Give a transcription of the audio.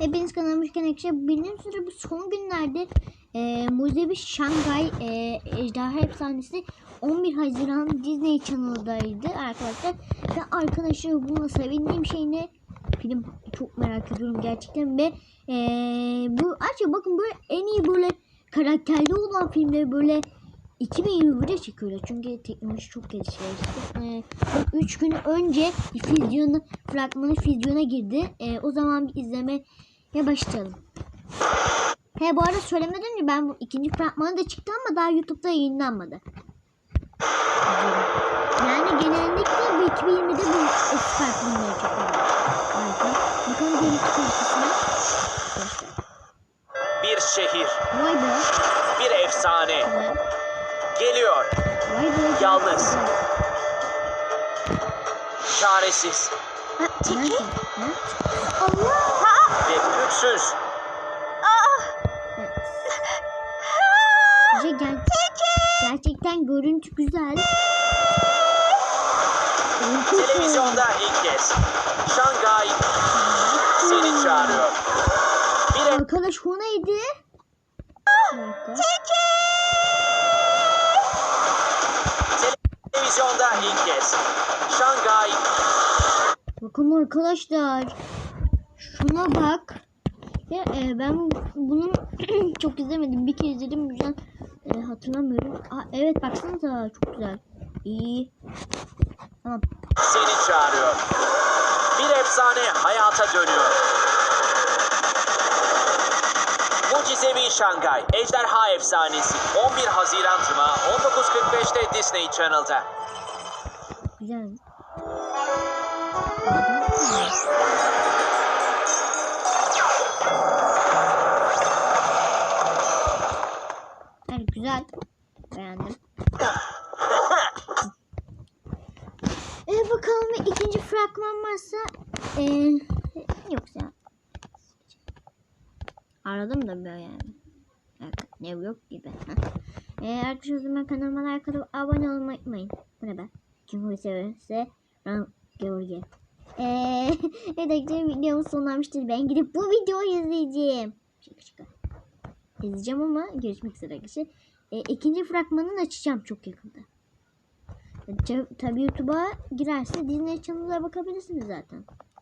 Hepiniz kanalıma hoş geldiniz. Bildiğim üzere bu son günlerde e, Muzevi Şangay e, Ejderha Efsanesi 11 Haziran Disney Channel'daydı arkadaşlar. Ve arkadaşlar bununla sevindiğim şey ne? Film çok merak ediyorum gerçekten ve e, bu ayrıca bakın böyle en iyi böyle karakterli olan filmleri böyle 2021'de çekiyorlar çünkü teknoloji çok gelişti. Ee, 3 gün önce füzyonu, fragmanı füzyona girdi. Ee, o zaman bir izlemeye başlayalım. He bu arada söylemeden önce ben bu ikinci fragmanı da çıktı ama daha YouTube'da yayınlanmadı. Yani genellikle bu 2020'de bu eski fragmanları. Harika. Bakalım görüntü kalitesine. Arkadaşlar. Bir şehir, Vay be. bir efsane geliyor. Vay be. Yalnız. Güzel. Çaresiz nerede? Ha? Allah! ve güçsüz. Evet. Bence ger- gerçekten görüntü güzel. Televizyonda ilk kez. Şangay seni çağırıyor. Bir Arkadaş o neydi? Bir dakika. televizyonda ilk kez. Şangay Bakın arkadaşlar. Şuna bak. Ya e, ben bunu çok izlemedim. Bir kez izledim. Yüzden e, hatırlamıyorum. Aa, evet baksanıza çok güzel. İyi. Tamam. seni çağırıyor. Bir efsane hayata dönüyor. Mucizevi Şangay, Ejderha Efsanesi 11 Haziran Cuma 19.45'te Disney Channel'da. Güzel. Evet güzel. Beğendim. Ee, bakalım ikinci fragman varsa ee, yoksa aradım da böyle yani. Ne yok gibi. Ee, arkadaşlar kanalıma like atıp abone olmayı unutmayın. Bu ne be? Kim severse Ram George. Evet videomuz sonlanmıştır. Ben gidip bu videoyu izleyeceğim. Şaka şaka. İzleyeceğim ama görüşmek üzere arkadaşlar. E, ikinci fragmanını açacağım çok yakında. E, Tabi YouTube'a girerse Disney Channel'a bakabilirsiniz zaten.